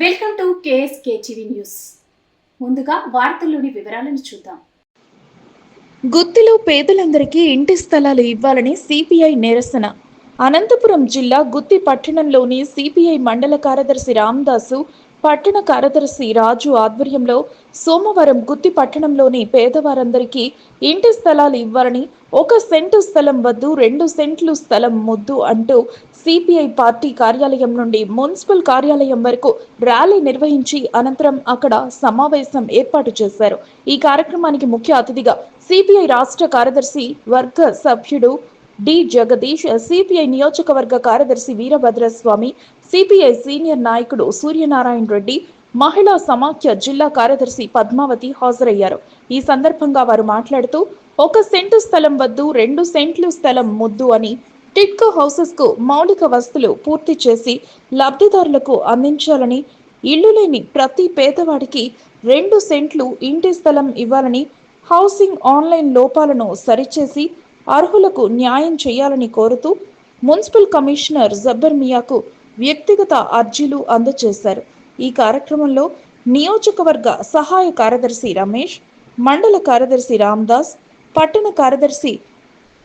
Welcome to KSK TV news. ముందుగా వార్తల్లోని వివరాలను చూద్దాం. గుత్తిలో పేదలందరికీ ఇంటి స్థలాలు ఇవ్వాలని సిపిఐ నిరసన. అనంతపురం జిల్లా గుత్తి పట్టణంలోని సిపిఐ మండల కార్యదర్శి రామదాసు పట్టణ కార్యదర్శి రాజు ఆధ్వర్యంలో సోమవారం గుత్తి పట్టణంలోని పేదవారందరికీ ఇంటి స్థలాలు ఇవ్వాలని ఒక సెంటు స్థలం వద్దు రెండు సెంట్లు స్థలం ముద్దు అంటూ సిపిఐ పార్టీ కార్యాలయం నుండి మున్సిపల్ కార్యాలయం వరకు ర్యాలీ నిర్వహించి అనంతరం అక్కడ సమావేశం ఏర్పాటు చేశారు. ఈ కార్యక్రమానికి ముఖ్య అతిథిగా సిపిఐ రాష్ట్ర కార్యదర్శి వర్గ సభ్యుడు డి. జగదీష్ సిపిఐ నియోజకవర్గ కార్యదర్శి వీరభద్రస్వామి సిపిఐ సీనియర్ నాయకుడు సూర్యనారాయణ రెడ్డి మహిళా సమాఖ్య జిల్లా కార్యదర్శి పద్మావతి హాజరయ్యారు. ఈ సందర్భంగా వారు మాట్లాడుతూ ఒక సెంటు స్థలం వద్దు రెండు సెంట్లు స్థలం ముద్దు అని టిట్కో హౌసెస్కు మౌలిక వసతులు పూర్తి చేసి లబ్ధిదారులకు అందించాలని ఇల్లు లేని ప్రతి పేదవాడికి రెండు సెంట్లు ఇంటి స్థలం ఇవ్వాలని హౌసింగ్ ఆన్లైన్ లోపాలను సరిచేసి అర్హులకు న్యాయం చేయాలని కోరుతూ మున్సిపల్ కమిషనర్ జబ్బర్ మియాకు వ్యక్తిగత అర్జీలు అందజేశారు. ఈ కార్యక్రమంలో నియోజకవర్గ సహాయ కార్యదర్శి రమేష్ మండల కార్యదర్శి రామ్దాస్ పట్టణ కార్యదర్శి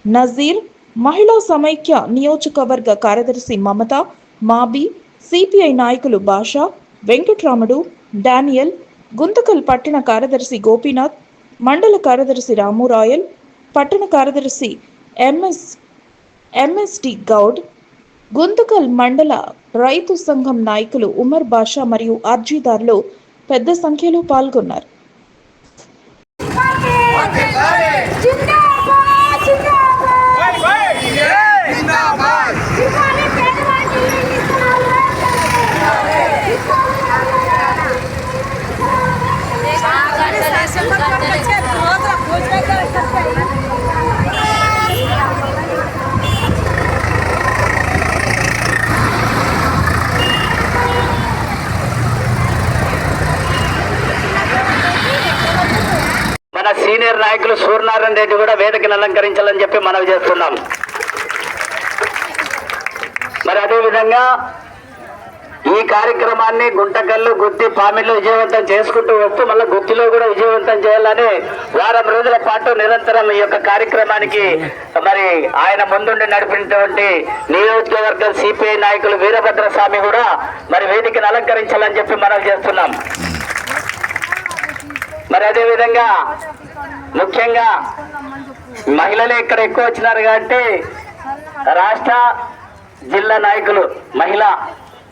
నజీర్ మహిళా సమైక్య నియోజకవర్గ కార్యదర్శి మమత మాబి సిపిఐ నాయకులు బాషా వెంకట్రాముడు డానియల్ గుంతకల్ పట్టణ కార్యదర్శి గోపీనాథ్ మండల కార్యదర్శి రామురాయల్ పట్టణ కార్యదర్శి ఎంఎస్ ఎంఎస్టి గౌడ్ గుంతకల్ మండల రైతు సంఘం నాయకులు ఉమర్ బాషా మరియు అర్జీదారులు పెద్ద సంఖ్యలో పాల్గొన్నారు. మన సీనియర్ నాయకులు సూర్యనారాయణ రెడ్డి కూడా వేదికను అలంకరించాలని చెప్పి మనవి చేస్తున్నాం. మరి అదేవిధంగా ఈ కార్యక్రమాన్ని గుంటకల్లు గుత్తి పామిల్లో విజయవంతం చేసుకుంటూ వస్తూ మళ్ళీ గుత్తిలో కూడా విజయవంతం చేయాలని వారం రోజుల పాటు నిరంతరం ఈ యొక్క కార్యక్రమానికి మరి ఆయన ముందుండి నడిపినటువంటి నియోజకవర్గం సిపిఐ నాయకులు వీరభద్ర స్వామి కూడా మరి వేదికను అలంకరించాలని చెప్పి మనం చేస్తున్నాం. మరి అదే విధంగా ముఖ్యంగా మహిళలు ఇక్కడ ఎక్కువ వచ్చినారు కాబట్టి రాష్ట్ర జిల్లా నాయకులు మహిళ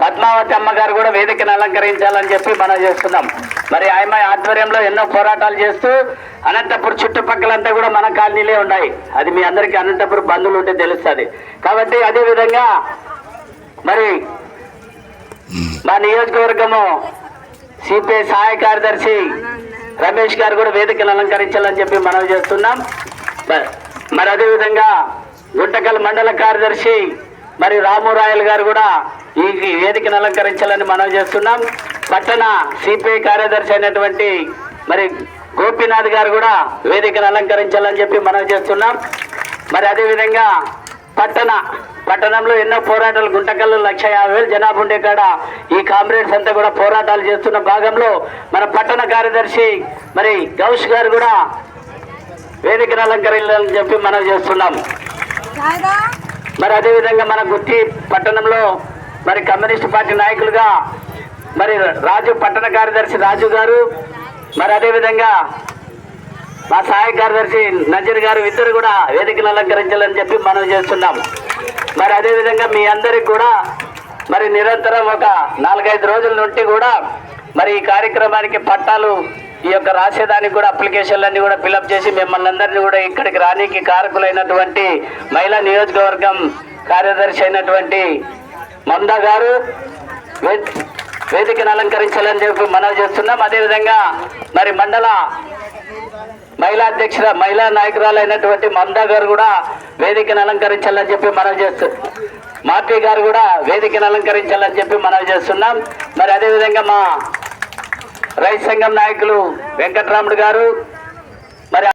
పద్మావతి అమ్మగారు కూడా వేదికను అలంకరించాలని చెప్పి మనం చేస్తున్నాం. మరి ఆమె ఆధ్వర్యంలో ఎన్నో పోరాటాలు చేస్తూ అనంతపురం చుట్టుపక్కలంతా కూడా మన కాలనీలే ఉన్నాయి. అది మీ అందరికీ అనంతపురం బంధువులు ఉంటే తెలుస్తుంది. కాబట్టి అదేవిధంగా మరి మా నియోజకవర్గము సిపిఐ సహాయ కార్యదర్శి రమేష్ గారు కూడా వేదికను అలంకరించాలని చెప్పి మనం చేస్తున్నాం. మరి అదేవిధంగా గుంటకల్ మండల కార్యదర్శి మరి రామురాయలు గారు కూడా ఈ వేదికను అలంకరించాలని మనం చేస్తున్నాం. పట్టణ సిపిఐ కార్యదర్శి అయినటువంటి మరి గోపీనాథ్ గారు కూడా వేదికను అలంకరించాలని చెప్పి మనం చేస్తున్నాం. మరి అదేవిధంగా పట్టణ పట్టణంలో ఎన్నో పోరాటాలు గుంటకల్లు లక్ష యాభై వేలు జనాభా ఉండే కాడ ఈ కామ్రేడ్స్ అంతా కూడా పోరాటాలు చేస్తున్న భాగంలో మన పట్టణ కార్యదర్శి మరి గౌష్ గారు కూడా వేదికను అలంకరించాలని చెప్పి మనం చేస్తున్నాం. మరి అదేవిధంగా మన గుత్తి పట్టణంలో మరి కమ్యూనిస్ట్ పార్టీ నాయకులుగా మరి రాజు పట్టణ కార్యదర్శి రాజు గారు మరి అదేవిధంగా మా సహాయ కార్యదర్శి నజీర్ గారు ఇద్దరు కూడా వేదికను అలంకరించాలని చెప్పి మనం చేస్తున్నాం మరి అదేవిధంగా మీ అందరికి కూడా మరి నిరంతరం ఒక నాలుగైదు రోజుల నుండి కూడా మరి ఈ కార్యక్రమానికి పట్టాలు ఈ యొక్క రాసేదానికి కూడా అప్లికేషన్లన్నీ కూడా ఫిలప్ చేసి మిమ్మల్ని అందరినీ కూడా ఇక్కడికి రానికి కారకులైనటువంటి మహిళా నియోజకవర్గం కార్యదర్శి అయినటువంటి మంద గారు వే- వేదికను అలంకరించాలని చెప్పి మనవి చేస్తున్నాం. అదేవిధంగా మరి మండల మహిళా అధ్యక్షుల మహిళా నాయకురాలైనటువంటి మందా గారు కూడా వేదికను అలంకరించాలని చెప్పి మనవి చేస్తు మార్పీ గారు కూడా వేదికను అలంకరించాలని చెప్పి మనవి చేస్తున్నాం. మరి అదేవిధంగా మా రైతు సంఘం నాయకులు వెంకటరాముడు గారు మరి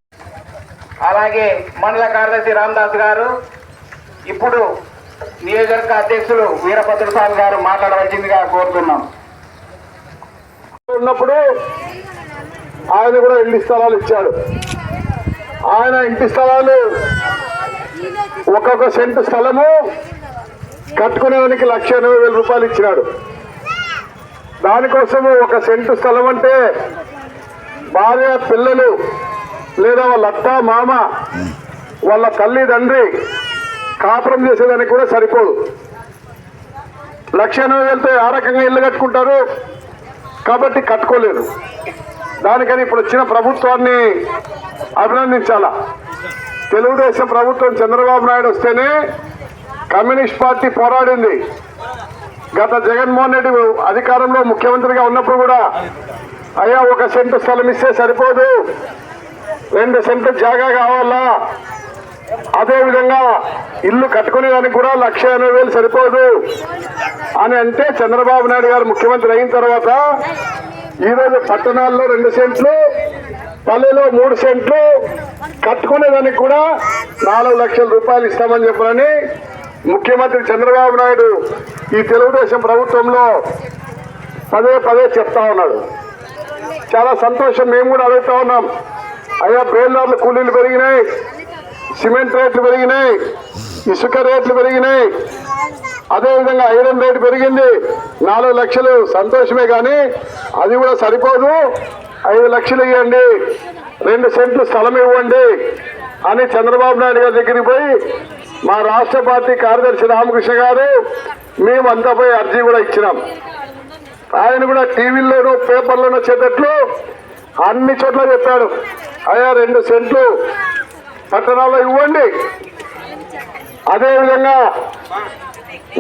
అలాగే మండల కార్యదర్శి రామదాస్ గారు ఇప్పుడు నియోజకవర్గ అధ్యక్షులు వీరభద్ర స్వామి గారు మాట్లాడవలసిందిగా కోరుతున్నాం. ఉన్నప్పుడు ఆయన కూడా ఇంటి స్థలాలు ఇచ్చాడు. ఆయన ఇంటి స్థలాలు ఒక్కొక్క సెంటు స్థలము కట్టుకునేవానికి లక్ష ఎనభై వేల రూపాయలు ఇచ్చినాడు. దానికోసము ఒక సెంటు స్థలం అంటే భార్య పిల్లలు లేదా వాళ్ళ అత్త మామ వాళ్ళ తల్లి తండ్రి కాపురం చేసేదానికి కూడా సరిపోదు. లక్ష ఎనభై వేలతో ఆ రకంగా ఇల్లు కట్టుకుంటారు? కాబట్టి కట్టుకోలేరు. దానికని ఇప్పుడు వచ్చిన ప్రభుత్వాన్ని అభినందించాలా? తెలుగుదేశం ప్రభుత్వం చంద్రబాబు నాయుడు వస్తేనే కమ్యూనిస్ట్ పార్టీ పోరాడింది. గత జగన్మోహన్ రెడ్డి అధికారంలో ముఖ్యమంత్రిగా ఉన్నప్పుడు కూడా అయ్యా ఒక సెంటు స్థలం ఇస్తే సరిపోదు. రెండు సెంటు జాగా కావాలా? అదేవిధంగా ఇల్లు కట్టుకునేదానికి కూడా లక్ష ఎనభై వేలు సరిపోదు. అని అంటే చంద్రబాబు నాయుడు గారు ముఖ్యమంత్రి అయిన తర్వాత ఈరోజు పట్టణాల్లో రెండు సెంట్లు పల్లెలో మూడు సెంట్లు కట్టుకునేదానికి కూడా నాలుగు లక్షల రూపాయలు ఇస్తామని చెప్పారని ముఖ్యమంత్రి చంద్రబాబు నాయుడు ఈ తెలుగుదేశం ప్రభుత్వంలో పదే పదే చెప్తా ఉన్నాడు. చాలా సంతోషం మేము కూడా అడుగుతా ఉన్నాం. అయ్యా బేల్దార్ల కూలీలు పెరిగినాయి సిమెంట్ రేట్లు పెరిగినాయి ఇసుక రేట్లు పెరిగినాయి. అదేవిధంగా ఐరన్ రేటు పెరిగింది. నాలుగు లక్షలు సంతోషమే కానీ అది కూడా సరిపోదు. ఐదు లక్షలు ఇవ్వండి రెండు సెంట్లు స్థలం ఇవ్వండి అని చంద్రబాబు నాయుడు గారి దగ్గరికి పోయి మా రాష్ట్ర పార్టీ కార్యదర్శి రామకృష్ణ గారు మేము పోయి అర్జీ కూడా ఇచ్చినాం. ఆయన కూడా టీవీల్లోనూ పేపర్లోనూ వచ్చేటట్లు అన్ని చోట్ల చెప్పాడు. అయ్యా రెండు సెంట్లు పట్టణాల్లో ఇవ్వండి. అదేవిధంగా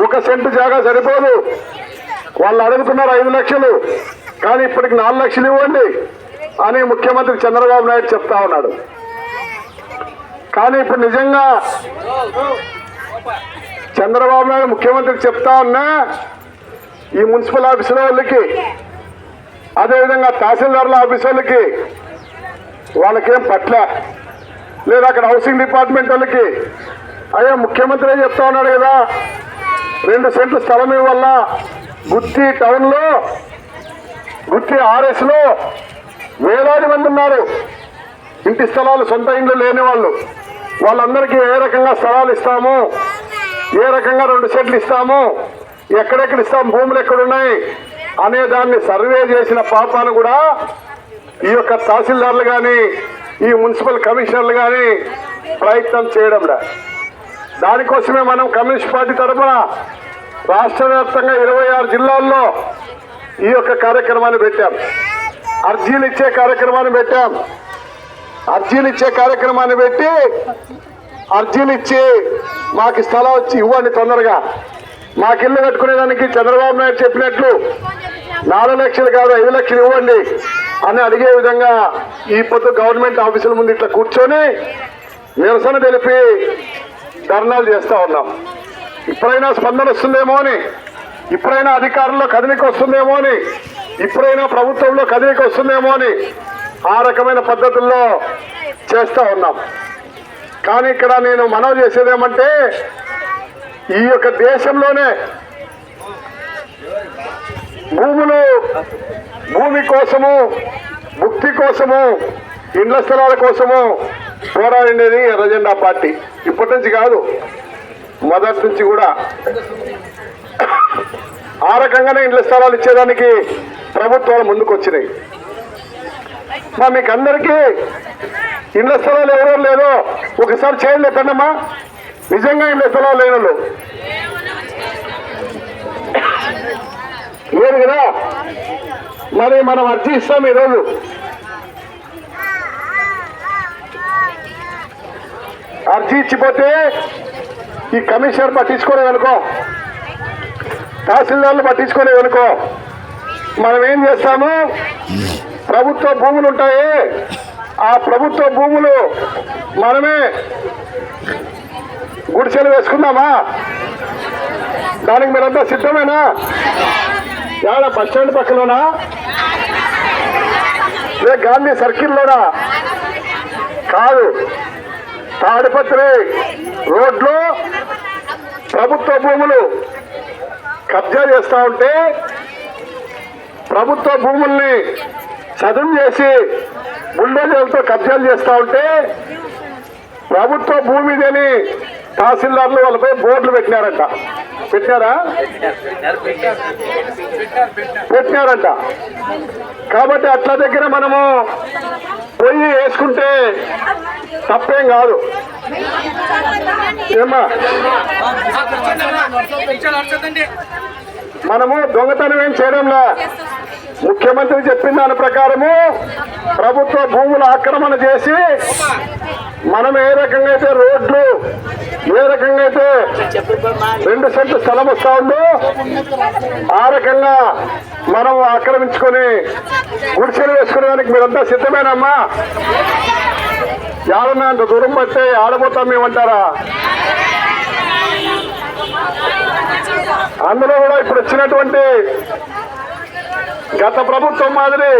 ఒక సెంటు జాగా సరిపోదు. వాళ్ళు అడుగుతున్నారు ఐదు లక్షలు కానీ ఇప్పటికి నాలుగు లక్షలు ఇవ్వండి అని ముఖ్యమంత్రి చంద్రబాబు నాయుడు చెప్తా ఉన్నాడు. కానీ ఇప్పుడు నిజంగా చంద్రబాబు నాయుడు ముఖ్యమంత్రి చెప్తా ఉన్నా ఈ మున్సిపల్ ఆఫీసుల వాళ్ళకి అదేవిధంగా తహసీల్దార్ల ఆఫీస్ వాళ్ళకి వాళ్ళకేం పట్ల? లేదా అక్కడ హౌసింగ్ డిపార్ట్మెంట్ వాళ్ళకి అయ్యా ముఖ్యమంత్రి చెప్తా ఉన్నాడు కదా రెండు సెంట్లు స్థలం వల్ల గుత్తి టౌన్లో గుత్తి ఆర్ఎస్లో వేలాది మంది ఉన్నారు. ఇంటి స్థలాలు సొంత ఇండ్లు లేని వాళ్ళు. వాళ్ళందరికీ ఏ రకంగా స్థలాలు ఇస్తాము? ఏ రకంగా రెండు సెట్లు ఇస్తాము? ఎక్కడెక్కడ ఇస్తాం? భూములు ఎక్కడున్నాయి? అనే దాన్ని సర్వే చేసిన పాపాను కూడా ఈ యొక్క తహసీల్దార్లు కానీ ఈ మున్సిపల్ కమిషనర్లు కానీ ప్రయత్నం చేయడం దానికోసమే మనం కమ్యూనిస్ట్ పార్టీ తరఫున రాష్ట్ర వ్యాప్తంగా ఇరవై ఆరు జిల్లాల్లో ఈ యొక్క కార్యక్రమాన్ని పెట్టాం. అర్జీలు ఇచ్చే కార్యక్రమాన్ని పెట్టాం. అర్జీలు ఇచ్చే కార్యక్రమాన్ని పెట్టి అర్జీలు ఇచ్చి మాకు స్థలం వచ్చి ఇవ్వండి తొందరగా. మాకు ఇల్లు కట్టుకునేదానికి చంద్రబాబు నాయుడు చెప్పినట్లు నాలుగు లక్షలు కాదు ఐదు లక్షలు ఇవ్వండి అని అడిగే విధంగా ఈ పొద్దు గవర్నమెంట్ ఆఫీసుల ముందు ఇట్లా కూర్చొని నిరసన తెలిపి ధర్నాలు చేస్తూ ఉన్నాం. ఇప్పుడైనా స్పందన వస్తుందేమో అని ఇప్పుడైనా అధికారంలో కదలిక వస్తుందేమో అని ఇప్పుడైనా ప్రభుత్వంలో కదలిక వస్తుందేమో అని ఆ రకమైన పద్ధతుల్లో చేస్తూ ఉన్నాం. కానీ ఇక్కడ నేను మనవి చేసేదేమంటే ఈ యొక్క దేశంలోనే భూములు భూమి కోసము ముక్తి కోసము ఇండ్ల స్థలాల కోసము పోరాడినది ఎర్రజెండా పార్టీ. ఇప్పటి నుంచి కాదు మొదటి నుంచి కూడా. ఆ రకంగానే ఇండ్ల స్థలాలు ఇచ్చేదానికి ప్రభుత్వాలు ముందుకు వచ్చినాయి మీకు అందరికీ ఇండ్ల స్థలాలు ఎవరో లేదో ఒకసారి చేయండి ఎక్కడమ్మా నిజంగా ఇండ్ల స్థలాలు లేని వాళ్ళు. లేదు కదా? మరి మనం అర్జీ ఇస్తాం ఈరోజు. అర్జీ ఇచ్చిపోతే ఈ కమిషనర్ పట్టించుకోలేదనుకో తహసీల్దార్లు పట్టించుకోలేదనుకో మనం ఏం చేస్తాము? ప్రభుత్వ భూములు ఉంటాయి. ఆ ప్రభుత్వ భూములు మనమే గుడిసెలు వేసుకుందామా? దానికి మీరంతా సిద్ధమేనా? యాడ బస్ స్టాండ్ పక్కలోనా? లే గాంధీ సర్కిల్లోనా కాదు. తాడిపత్రి రోడ్లో ప్రభుత్వ భూములు కబ్జా చేస్తూ ఉంటే ప్రభుత్వ భూముల్ని చదువు చేసి బుల్డోజర్లతో కబ్జాలు చేస్తూ ఉంటే ప్రభుత్వ భూమి అని తహసీల్దార్లు వాళ్ళపై బోర్డులు పెట్టినారంట. పెట్టారా పెట్టినారంట. కాబట్టి అట్ల దగ్గర మనము పొయ్యి వేసుకుంటే తప్పేం కాదు. ఏమా మనము దొంగతనం ఏం చేయడంలా? ముఖ్యమంత్రి చెప్పిన దాని ప్రకారము ప్రభుత్వ భూముల ఆక్రమణ చేసి మనం ఏ రకంగా అయితే రోడ్లు ఏ రకంగా అయితే రెండు సెంట్లు స్థలం వస్తా ఉందో ఆ రకంగా మనం ఆక్రమించుకొని గుడిసెలు వేసుకునేదానికి మీరంతా సిద్ధమేనమ్మా? యాడన్నా అంత దూరం పడితే ఆడబోతాం మేమంటారా? అందులో కూడా ఇప్పుడు వచ్చినటువంటి గత ప్రభుత్వం మాదిరి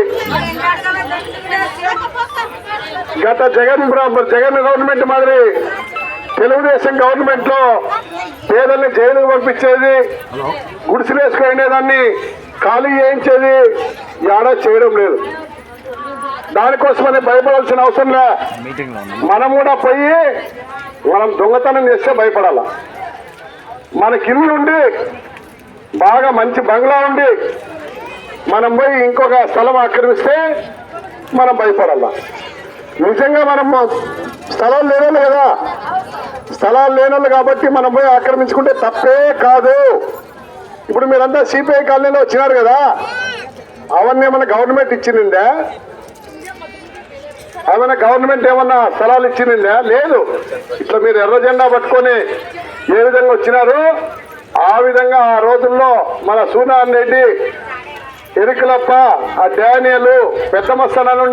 గత జగన్ జగన్ గవర్నమెంట్ మాదిరి తెలుగుదేశం గవర్నమెంట్లో పేదల్ని జైలుకు పంపించేది గుడిసెలేసుకునేదాన్ని ఖాళీ చేయించేది యాడా చేయడం లేదు. దానికోసమని భయపడాల్సిన అవసరం లే. మనం కూడా పోయి మనం దొంగతనం చేస్తే భయపడాల. మనకి ఇల్లు ఉండి బాగా మంచి బంగ్లా ఉండి మనం పోయి ఇంకొక స్థలం ఆక్రమిస్తే మనం భయపడాలా. నిజంగా మనం స్థలాలు లేనోళ్ళు కదా. స్థలాలు లేనోళ్ళు కాబట్టి మనం పోయి ఆక్రమించుకుంటే తప్పే కాదు. ఇప్పుడు మీరంతా సిపిఐ కాలనీలో వచ్చినారు కదా. అవన్నీ ఏమైనా గవర్నమెంట్ ఇచ్చిందా ఏమైనా గవర్నమెంట్ ఏమన్నా స్థలాలు ఇచ్చిందా లేదు. ఇట్లా మీరు ఎర్ర జెండా పట్టుకొని ఏ విధంగా వచ్చినారు? ఆ విధంగా ఆ రోజుల్లో మన సూనారాయణ రెడ్డి ఎరుకలప్ప ఆ డానియలు పెద్ద మస్తాను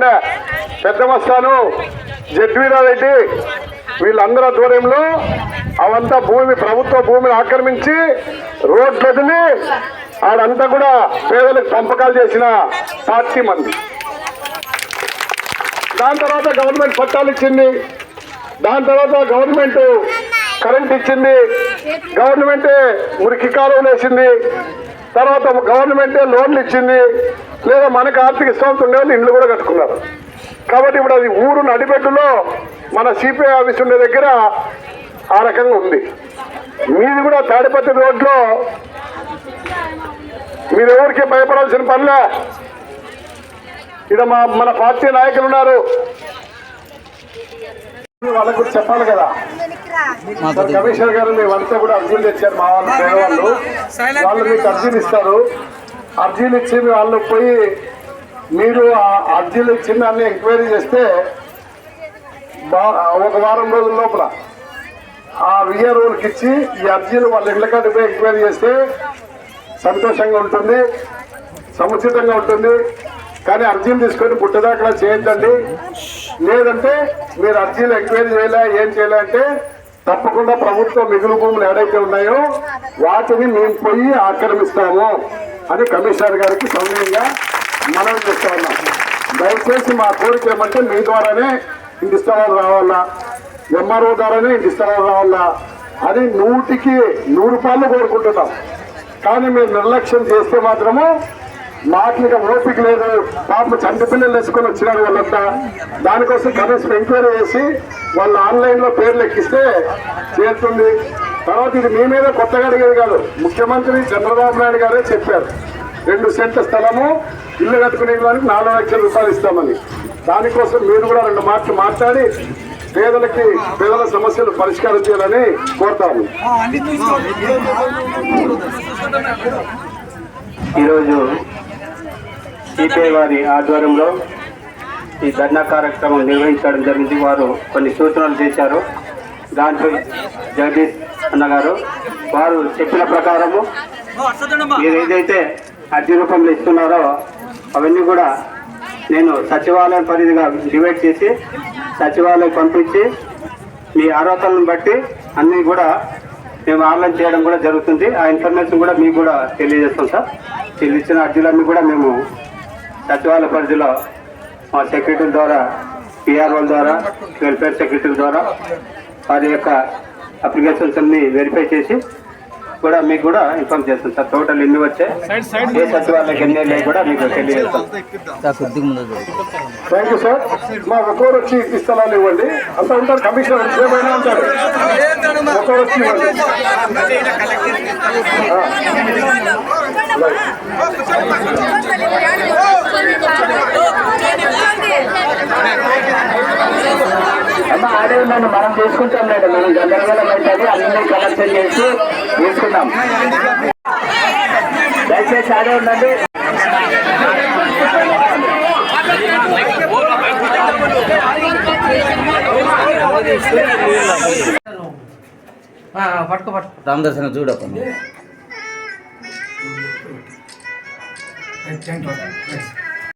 పెద్ద మస్తాను జడ్వీరారెడ్డి వీళ్ళందరి ఆధ్వర్యంలో అవంతా భూమి ప్రభుత్వ భూమిని ఆక్రమించి రోడ్లు వదిలి ఆడంతా కూడా పేదలకు పంపకాలు చేసిన పార్టీ మంది. దాని తర్వాత గవర్నమెంట్ పట్టాలు ఇచ్చింది. దాని తర్వాత గవర్నమెంట్ కరెంట్ ఇచ్చింది. గవర్నమెంటే మురికి కాలువలు వేసింది. తర్వాత గవర్నమెంటే లోన్లు ఇచ్చింది లేదా మనకు ఆర్థిక స్థోమత ఉండే వాళ్ళు ఇండ్లు కూడా కట్టుకున్నారు. కాబట్టి ఇప్పుడు అది ఊరు నడిపెట్టులో మన సిపిఐ ఆఫీస్ ఉండే దగ్గర ఆ రకంగా ఉంది. మీది కూడా తాడిపత్రి రోడ్లో మీరెవరికి భయపడాల్సిన పనిలే? ఇక్కడ మా మన పార్టీ నాయకులు ఉన్నారు. వాళ్ళకు కూడా చెప్పాలి కదా. కమిషనర్ గారు మేమంతా కూడా అర్జీలు తెచ్చారు మా వాళ్ళు పేదవాళ్ళు. వాళ్ళు మీకు అర్జీలు ఇస్తారు. అర్జీలు ఇచ్చి వాళ్ళు పోయి మీరు ఆ అర్జీలు ఇచ్చిన దాన్ని ఎంక్వైరీ చేస్తే ఒక వారం రోజుల లోపల ఆ విఆర్ఓకి ఇచ్చి ఈ అర్జీలు వాళ్ళ ఇళ్ళ కాడికి పోయి ఎంక్వైరీ చేస్తే సంతోషంగా ఉంటుంది సముచితంగా ఉంటుంది. కానీ అర్జీలు తీసుకొని పుట్టదాకా చేయొద్దండి. లేదంటే మీరు అర్జీలు ఎంక్వైరీ చేయలే ఏం చేయలే అంటే తప్పకుండా ప్రభుత్వ మిగులు భూములు ఏడైతే ఉన్నాయో వాటిని మేము పోయి ఆక్రమిస్తాము అని కమిషనర్ గారికి సౌమ్యంగా మనం చేస్తా ఉన్నాం. దయచేసి మా కోరిక ఏమంటే మీ ద్వారానే ఇంటి స్థలాలు రావాలా? ఎంఆర్ఓ ద్వారానే ఇంటి స్థలాలు రావాలా? అది నూటికి నూరు రూపాయలు కోరుకుంటున్నాం. కానీ మీరు నిర్లక్ష్యం చేస్తే మాత్రము మాకు ఇక ఓపిక లేదు. పాప చంటి పిల్లలు వేసుకొని వచ్చినారు వాళ్ళంతా. దానికోసం కనీసం ఎంక్వైరీ చేసి వాళ్ళు ఆన్లైన్లో పేర్లు ఎక్కిస్తే చేరుతుంది. తర్వాత ఇది మీ మీద కొత్తగా అడిగేది కాదు. ముఖ్యమంత్రి చంద్రబాబు నాయుడు గారే చెప్పారు. రెండు సెంట్ల స్థలము ఇల్లు కట్టుకునే దానికి నాలుగు లక్షల రూపాయలు ఇస్తామని. దానికోసం మీరు కూడా రెండు మాటలు మాట్లాడి పేదలకి పేదల సమస్యలు పరిష్కారం చేయాలని కోరుతాము. ఈరోజు సిపిఐ వారి ఆధ్వర్యంలో ఈ ధర్నా కార్యక్రమం నిర్వహించడం జరిగింది. వారు కొన్ని సూచనలు చేశారు. దాంట్లో జగదీష్ అన్నగారు వారు చెప్పిన ప్రకారము మీరు ఏదైతే అర్జీ రూపంలో ఇస్తున్నారో అవన్నీ కూడా నేను సచివాలయం పరిధిగా డివైడ్ చేసి సచివాలయం పంపించి మీ అర్హతలను బట్టి అన్నీ కూడా మేము ఆన్లైన్ చేయడం కూడా జరుగుతుంది. ఆ ఇన్ఫర్మేషన్ కూడా మీకు కూడా తెలియజేస్తాం సార్. వీళ్ళు ఇచ్చిన అర్జీలన్నీ కూడా మేము సచివాలయ పరిధిలో మా సెక్రటరీ ద్వారా పిఆర్ఓ ద్వారా వెల్ఫేర్ సెక్రటరీ ద్వారా వారి యొక్క అప్లికేషన్స్ అన్ని వెరిఫై చేసి కూడా మీకు కూడా ఇన్ఫార్మ్ చేస్తాం సార్. టోటల్ ఎన్ని వచ్చాయి? ఏ సచివాలయకి ఎన్ని వెళ్ళాయి కూడా మీకు తెలియజేస్తాం. థ్యాంక్ యూ సార్ మా ఒక్కొరు వచ్చి స్థలాలు ఇవ్వండి. అంతా ఉంటారు కమిషనర్ ఏమైనా ఉంటారు? ఒక్కొరు వచ్చి ఇవ్వండి. అమ్మ ఆడే ఉండండి మనం తీసుకుంటాం లేదు మనం గందరగోళం అవుతుంది అన్ని కలెక్షన్ చేసి తీసుకుందాం దయచేసి ఆడే ఉండండి పట్టుకో పట్టుకో. రామదర్శన చూడప్ప థ్యాంక్ యూ